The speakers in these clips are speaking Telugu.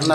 అన్న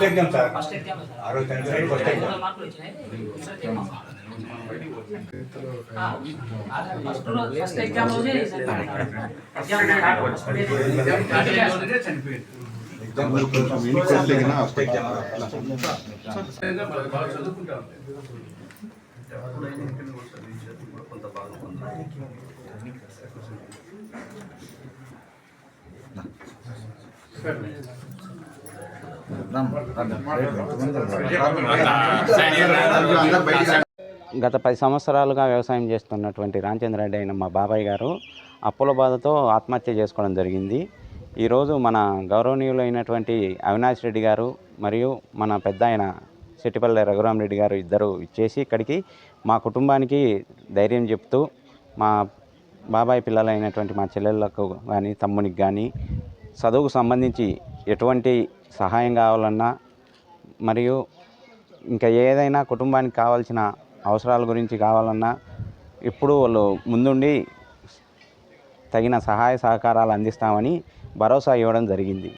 చేయి తిన్నా ఫస్ట్ ఎగ్జామ్ సార్. రోజు టెన్త్ రైడ్ ఫస్ట్ ఎగ్జామ్. First exam. రోజే ఎగ్జామ్ కొంచెం ఇంటికి గత పది సంవత్సరాలుగా వ్యవసాయం చేస్తున్నటువంటి రామచంద్ర రెడ్డి అయిన మా బాబాయ్ గారు అప్పుల బాధతో ఆత్మహత్య చేసుకోవడం జరిగింది. ఈరోజు మన గౌరవనీయులైనటువంటి అవినాష్ రెడ్డి గారు మరియు మన పెద్ద ఆయన చెట్టిపల్లె రఘురామ్ రెడ్డి గారు ఇద్దరు ఇచ్చేసి ఇక్కడికి మా కుటుంబానికి ధైర్యం చెప్తూ మా బాబాయ్ పిల్లలైనటువంటి మా చెల్లెళ్ళకు కానీ తమ్మునికి కానీ చదువుకు సంబంధించి ఎటువంటి సహాయం కావాలన్నా మరియు ఇంకా ఏదైనా కుటుంబానికి కావాల్సిన అవసరాల గురించి కావాలన్నా ఇప్పుడు వాళ్ళు ముందుండి తగిన సహాయ సహకారాలు అందిస్తామని భరోసా ఇవ్వడం జరిగింది.